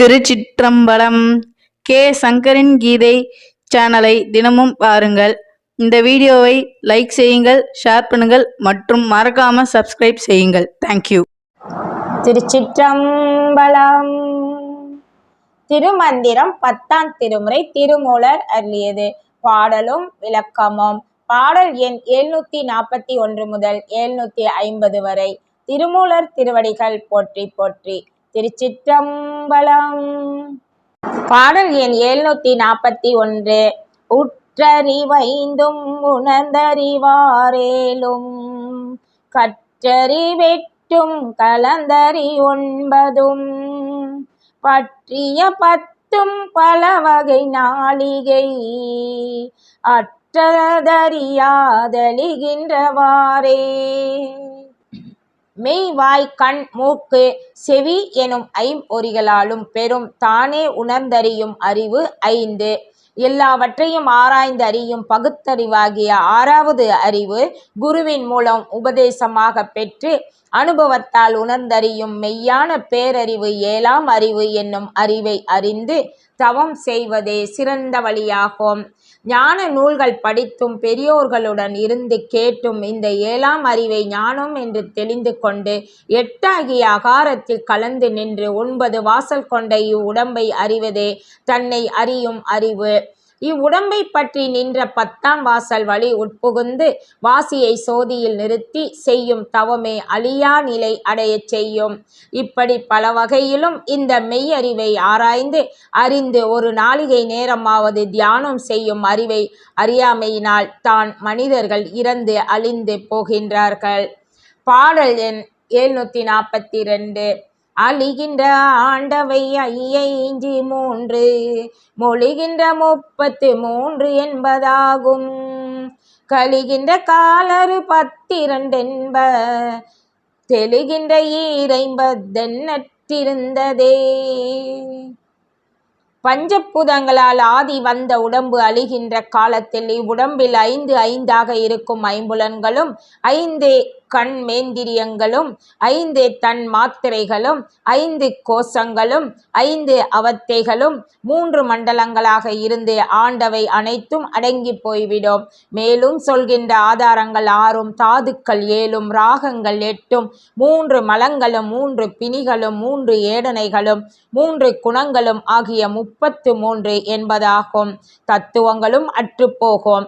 திருச்சிற்றம்பலம் K. சங்கரின் கீதை சேனலை தினமும் பாருங்கள். இந்த வீடியோவை லைக் செய்யுங்கள் ஷேர் பண்ணுங்கள் மற்றும் மறக்காம சப்ஸ்கிரைப் செய்யுங்கள். தேங்க்யூ திருச்சிற்றம்பலம் திருமந்திரம் பத்தாம் திருமுறை திருமூலர் அருளியது. பாடலும் விளக்கமும். பாடல் எண் எழுநூத்தி நாற்பத்தி ஒன்று முதல் எழுநூத்தி ஐம்பது வரை. திருமூலர் திருவடிகள் போற்றி போற்றி. திருச்சிற்றம்பலம். பாடல் எண் எழுநூத்தி நாற்பத்தி ஒன்று. உற்றறிவைந்தும் உணர்ந்தறிவாரேலும் கற்றறிவெட்டும் கலந்தறி ஒன்பதும் பற்றிய பத்தும் பல வகை நாளிகை அற்றதறியாதலிகின்றவாறே. மெய் வாய் கண் மூக்கு செவி எனும் ஐம்பொறிகளாலும் பெறும் தானே உணர்ந்தறியும் அறிவு ஐந்து. எல்லாவற்றையும் ஆராய்ந்து அறியும் பகுத்தறிவாகிய ஆறாவது அறிவு குருவின் மூலம் உபதேசமாக பெற்று அனுபவத்தால் உணர்ந்தறியும் மெய்யான பேரறிவு ஏழாம் அறிவு என்னும் அறிவை அறிந்து தவம் செய்வதே சிறந்த வழியாகும். ஞான நூல்கள் படித்தும் பெரியோர்களுடன் இருந்து கேட்டும் இந்த ஏழாம் அறிவை ஞானம் என்று தெளிந்து கொண்டு எட்டாகிய அகாரத்தில் கலந்து நின்று ஒன்பது வாசல் கொண்ட இவ்வுடம்பை அறிவதே தன்னை அறியும் அறிவு. இவ்வுடம்பை பற்றி நின்ற பத்தாம் வாசல் வழி உட்புகுந்து வாசியை சோதியில் நிறுத்தி செய்யும் தவமே அழியா நிலை அடையச் செய்யும். இப்படி பல வகையிலும் இந்த மெய்யறிவை ஆராய்ந்து அறிந்து ஒரு நாளிகை நேரமாவது தியானம் செய்யும் அறிவை அறியாமையினால் தான் மனிதர்கள் இறந்து அழிந்து போகின்றார்கள். பாடல் எண் எழுநூத்தி நாற்பத்தி ரெண்டு. அழிகின்ற ஆண்டவை ஐயஞ்சி மூன்று மொழிகின்ற முப்பத்து மூன்று என்பதாகும். கழிகின்ற காலரு பத்திரண்டென்ப தெளிகின்ற ஈரைம்பதென்னற்றிருந்ததே. பஞ்சபூதங்களால் ஆதி வந்த உடம்பு அழிகின்ற காலத்தில் இவ்வுடம்பில் ஐந்து ஐந்தாக இருக்கும் ஐம்புலன்களும் ஐந்து கண் மேந்திரியங்களும் ஐந்து தன் மாத்திரைகளும் ஐந்து கோஷங்களும் ஐந்து அவத்தைகளும் மூன்று மண்டலங்களாக இருந்து ஆண்டவை அனைத்தும் அடங்கி போய்விடும். மேலும் சொல்கின்ற ஆதாரங்கள் ஆறும் தாதுக்கள் ஏழும் ராகங்கள் எட்டும் மூன்று மலங்களும் மூன்று பிணிகளும் மூன்று ஏடனைகளும் மூன்று குணங்களும் ஆகிய முப்பத்து மூன்று என்பதாகும். தத்துவங்களும் அற்றுப்போகும்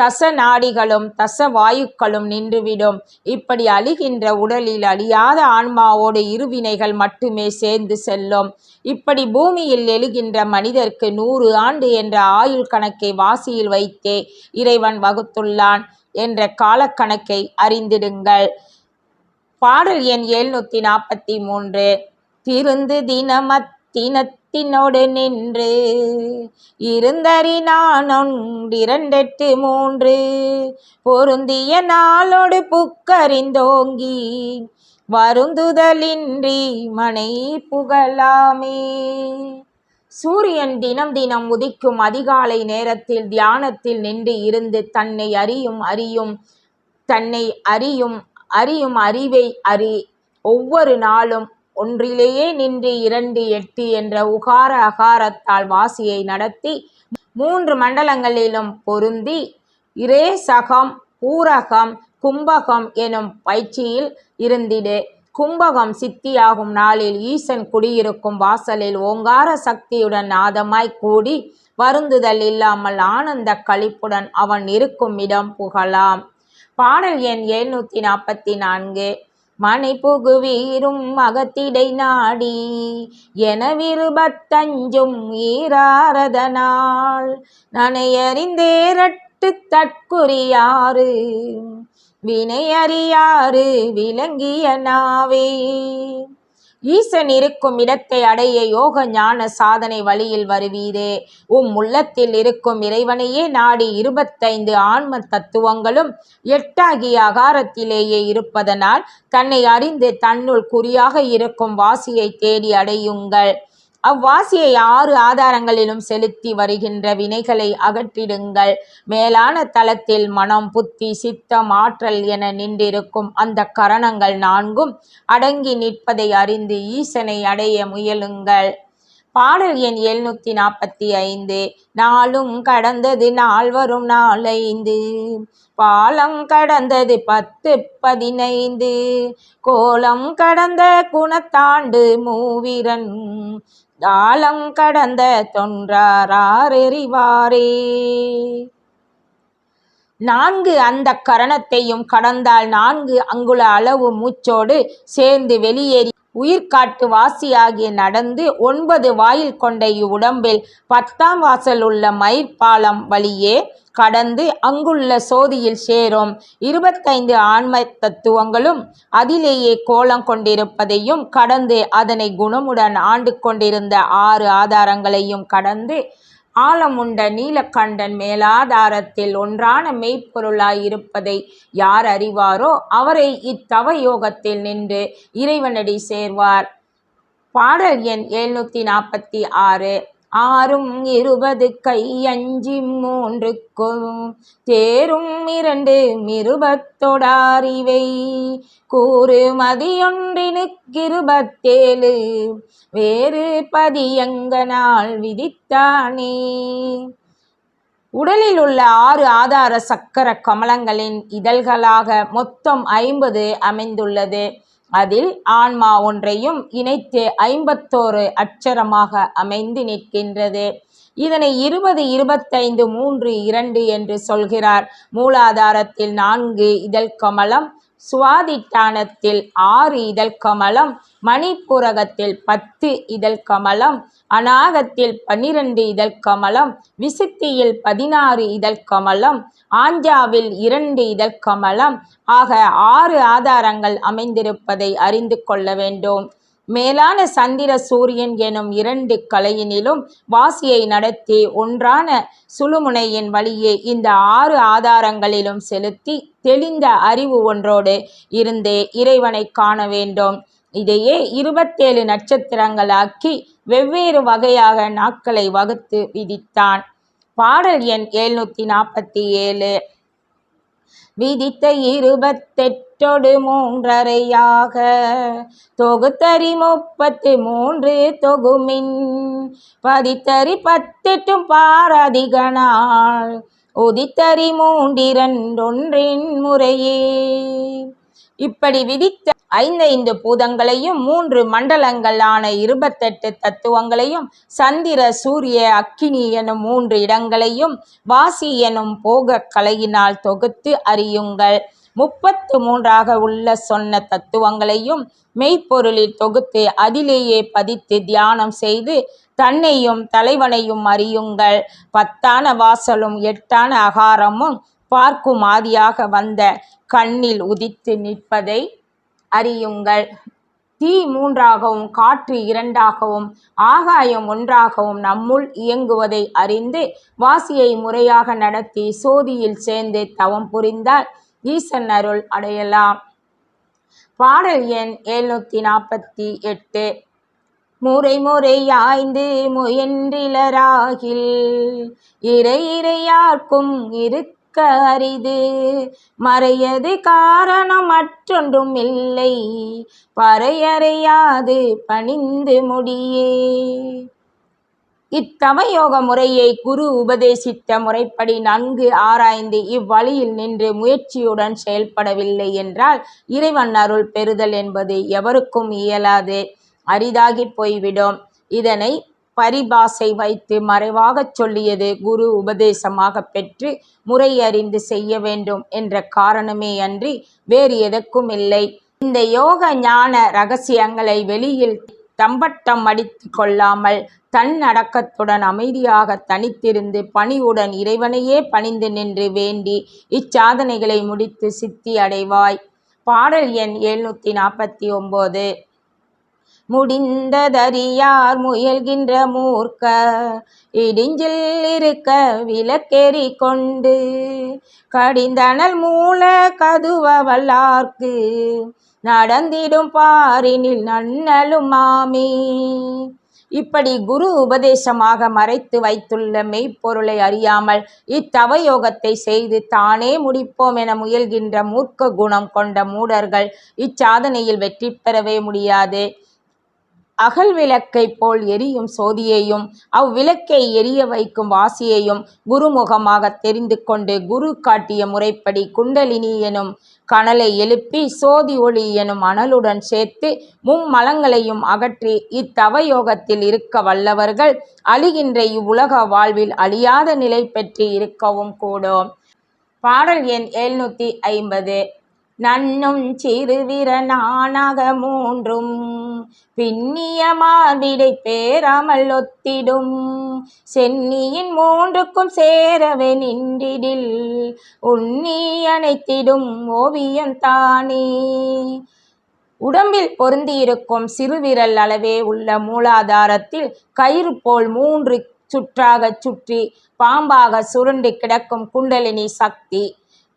தச நாடிகளும் தச வாயுக்களும் நின்றுவிடும். இப்படி அழிகின்ற உடலில் அழியாத ஆன்மாவோடு இருவினைகள் மட்டுமே சேர்ந்து செல்லும். இப்படி பூமியில் எழுகின்ற மனிதர்க்கு நூறு ஆண்டு என்ற ஆயுள் கணக்கை வாசியில் வைத்தே இறைவன் வகுத்துள்ளான் என்ற காலக்கணக்கை அறிந்திடுங்கள். பாடல் எண் எழுநூத்தி நாற்பத்தி மூன்று. திருந்து தினமத் தினத்தினோடு நின்று இருந்தறி நான் ஒன்றிரண்டெட்டு மூன்று. பொருந்திய நாளோடு புக்கறிந்தோங்கி வருந்துதலின்றி மனை புகழாமே. சூரியன் தினம் தினம் உதிக்கும் அதிகாலை நேரத்தில் தியானத்தில் நின்று இருந்து தன்னை அறியும் அறியும் தன்னை அறியும் அறியும் அறிவை அறி ஒவ்வொரு நாளும் ஒன்றிலேயே நின்று இரண்டு எட்டு என்ற உகார அகாரத்தால் வாசியை நடத்தி மூன்று மண்டலங்களிலும் பொருந்தி இரேசகம் பூரகம் கும்பகம் எனும் பயிற்சியில் இருந்திடு. கும்பகம் சித்தியாகும் நாளில் ஈசன் குடியிருக்கும் வாசலில் ஓங்கார சக்தியுடன் நாதமாய் கூடி வருந்துதல் இல்லாமல் ஆனந்த களிப்புடன் அவன் இருக்கும் இடம் புகழாம். பாடல் எண் எழுநூத்தி நாற்பத்தி நான்கு. மனை புகுவீரும் அகத்திடை நாடி என விருபத்தஞ்சும் ஈராரதனால் நனையறிந்தேரட்டு தற்குறியாறு வினையறியாறு விளங்கிய நாவே. ஈசன் இருக்கும் இடத்தை அடைய யோக ஞான சாதனை வழியில் வருவீரே. உம் உள்ளத்தில் இருக்கும் இறைவனையே நாடி இருபத்தைந்து ஆன்ம தத்துவங்களும் எட்டாகிய அகாரத்திலேயே இருப்பதனால் தன்னை அறிந்து தன்னுள் குறியாக இருக்கும் வாசியை தேடி அடையுங்கள். அவ்வாசியை ஆறு ஆதாரங்களிலும் செலுத்தி வருகின்ற வினைகளை அகற்றிடுங்கள். மேலான தளத்தில் மனம் புத்தி சித்தம் ஆற்றல் என நின்றிருக்கும் அந்த கரணங்கள் நான்கும் அடங்கி நிற்பதை அறிந்து ஈசனை அடைய முயலுங்கள். பாடல் எண் எழுநூத்தி நாற்பத்தி ஐந்து. நாளும் கடந்தது நாள் வரும் நாளைந்து பாலம் கடந்தது பத்து பதினைந்து. கோலம் கடந்த குணத்தாண்டு மூவிரன் காலம் கடந்த தொன்றாரெறிவாரே நான்கு அந்த கரணத்தையும் கடந்தால் நான்கு அங்குல அளவு மூச்சோடு சேர்ந்து வெளியேறி உயிர்காட்டு வாசியாகிய நடந்து ஒன்பது வாயில் கொண்ட இவ்வுடம்பில் பத்தாம் வாசல் உள்ள மயிர்பாலம் வழியே கடந்து அங்குள்ள சோதியில் சேரும். இருபத்தைந்து ஆன்ம தத்துவங்களும் அதிலேயே கோலம் கொண்டிருப்பதையும் கடந்து அதனை குணமுடன் ஆண்டு கொண்டிருந்த ஆறு ஆதாரங்களையும் கடந்து ஆழமுண்ட நீலகண்டன் மேலாதாரத்தில் ஒன்றான மெய்ப்பொருளாய் இருப்பதை யார் அறிவாரோ அவரை இத்தவ யோகத்தில் நின்று இறைவனடி சேர்வார். பாடல் எண் எழுநூத்தி நாற்பத்தி ஆறு. ஆறும் இருபது கை மூன்றுக்கும் தேரும் இரண்டு இருபத்தொடாரிவை கூறு மதியொன்றினுக்கிருபத்தேழு வேறு பதியங்கனால் விதித்தானே. உடலில் உள்ள ஆறு ஆதார சக்கர கமலங்களின் இதழ்களாக மொத்தம் ஐம்பது அமைந்துள்ளது. அதில் ஆன்மா ஒன்றையும் இணைத்து ஐம்பத்தோரு அட்சரமாக அமைந்து நிற்கின்றது. இதனை இருபது இருபத்தைந்து மூன்று இரண்டு என்று சொல்கிறார். மூலாதாரத்தில் நான்கு இதழ் கமலம் சுவாதிட்டானத்தில் ஆறு இதழ் கமலம் மணிப்புரகத்தில் பத்து இதழ் கமலம் அநாகத்தில் பன்னிரண்டு இதழ் கமலம் விசுத்தியில் பதினாறு இதழ் கமலம் ஆஞ்சாவில் இரண்டு இதழ் கமலம். ஆக ஆறு ஆதாரங்கள் அமைந்திருப்பதை அறிந்து கொள்ள வேண்டும். மேலான சந்திர சூரியன் எனும் இரண்டு கலையினிலும் வாசியை நடத்தி ஒன்றான சுழுமுனையின் வழியே இந்த ஆறு ஆதாரங்களிலும் செலுத்தி தெளிந்த அறிவு ஒன்றோடு இருந்தே இறைவனை காண வேண்டும். இதையே இருபத்தேழு நட்சத்திரங்களாக்கி வெவ்வேறு வகையாக நாட்களை வகுத்து விதித்தான். பாடல் எண் எழுநூத்தி நாற்பத்தி ஏழு. விதித்த இருபத்தெட்டோடு மூன்றரையாக தொகுத்தறி முப்பத்து மூன்று தொகுமின் பதித்தறி பத்தெட்டும் பாரதிகனாள் உதித்தறி மூன்றிரண்டொன்றின் முறையே. இப்படி விதித்த ஐந்தைந்து பூதங்களையும் மூன்று மண்டலங்களான இருபத்தெட்டு தத்துவங்களையும் சந்திர சூரிய அக்கினி எனும் மூன்று இடங்களையும் வாசி எனும் போக கலையினால் தொகுத்து அறியுங்கள். முப்பத்து மூன்றாக உள்ள சொன்ன தத்துவங்களையும் மெய்ப்பொருளில் தொகுத்து அதிலேயே பதித்து தியானம் செய்து தன்னையும் தலைவனையும் அறியுங்கள். பத்தான வாசலும் எட்டான அகாரமும் பார்க்கும் ஆதியாக வந்த கண்ணில் உதித்து நிற்பதை அறியுங்கள். தீ மூன்றாகவும் காற்று இரண்டாகவும் ஆகாயம் ஒன்றாகவும் நம்முள் இயங்குவதை அறிந்து வாசியை முறையாக நடத்தி சோதியில் சேர்ந்து தவம் புரிந்தால் ஈசன் அருள் அடையலாம். பாடல் எண் எழுநூத்தி நாற்பத்தி எட்டு. முறை முறையாய்ந்து முயன்றிலராகில் இறை இறையார்க்கும் இருக்க அரிது மறையது காரணம் மற்றொன்றும் இல்லை. பறையறையாது பணிந்து முடியே. இத்தவயோக முறையை குரு உபதேசித்த முறைப்படி நன்கு ஆராய்ந்து இவ்வழியில் நின்று முயற்சியுடன் செயல்படவில்லை என்றால் இறைவன் அருள் பெறுதல் என்பது எவருக்கும் இயலாது. அரிதாகி போய்விடும். இதனை பரிபாசை வைத்து மறைவாகச் சொல்லியது குரு உபதேசமாக பெற்று முறையறிந்து செய்ய வேண்டும் என்ற காரணமே அன்றி வேறு எதற்கும் இல்லை. இந்த யோக ஞான ரகசியங்களை வெளியில் தம்பட்டம் அடித்து கொள்ளாமல் தன்னடக்கத்துடன் அமைதியாக தனித்திருந்து பணிவுடன் இறைவனையே பணிந்து நின்று வேண்டி இச்சாதனைகளை முடித்து சித்தி அடைவாய். பாடல் எண் எழுநூத்தி நாற்பத்தி ஒன்பது முடிந்ததறியார் முயல்கின்ற மூர்க்க இடிஞ்சில் இருக்க விளக்கெறி கொண்டு கடிந்தனல் மூல கதுவ வல்லார்க்கு நடந்திடும் பாரினில் நன்னலும் மாமி. இப்படி குரு உபதேசமாக மறைத்து வைத்துள்ள மெய்ப்பொருளை அறியாமல் இத்தவயோகத்தை செய்து தானே முடிப்போம் என முயல்கின்ற மூர்க்க குணம் கொண்ட மூடர்கள் இச்சாதனையில் வெற்றி பெறவே முடியாது. அகல் விளக்கைப் போல் எரியும் சோதியையும் அவ்விளக்கை எரிய வைக்கும் வாசியையும் குருமுகமாக தெரிந்து கொண்டு குரு காட்டிய முறைப்படி குண்டலினி எனும் கனலை எழுப்பி சோதி ஒளி எனும் அனலுடன் சேர்த்து மும்மலங்களையும் அகற்றி இத்தவயோகத்தில் இருக்க வல்லவர்கள் அழிகின்ற இவ்வுலக வாழ்வில் அழியாத நிலை பெற்று இருக்கவும் கூடும். பாடல் எண் எழுநூற்றி ஐம்பது. நன்னும் சிறுவிரனானாக மூன்றும் பின்னிய மார்பிடை பேராமல் ஒத்திடும். சென்னியின் மூன்றுக்கும் சேரவே நின்றிடில் உன்னி அணைத்திடும் ஓவியம் தானே. உடம்பில் பொருந்தியிருக்கும் சிறுவிரல் அளவே உள்ள மூலாதாரத்தில் கயிறு போல் மூன்று சுற்றாகச் சுற்றி பாம்பாக சுருண்டு கிடக்கும் குண்டலினி சக்தி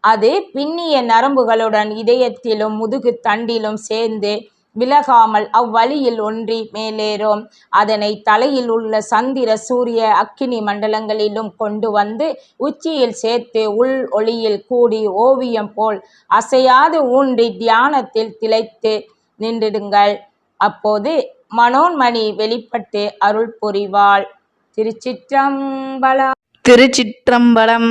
அது பின்னிய நரம்புகளுடன் இதயத்திலும் முதுகு தண்டிலும் சேர்ந்து விலகாமல் அவ்வழியில் ஒன்றி மேலேறும். அதனை தலையில் உள்ள சந்திர சூரிய அக்கினி மண்டலங்களிலும் கொண்டு வந்து உச்சியில் சேர்த்து உள் ஒளியில் கூடி ஓவியம் போல் அசையாது ஊன்றி தியானத்தில் திளைத்து நின்றிடுங்கள். அப்போது மனோன்மணி வெளிப்பட்டு அருள் புரிவாள். திருச்சிற்றம்பலம். திருச்சிற்றம்பலம்.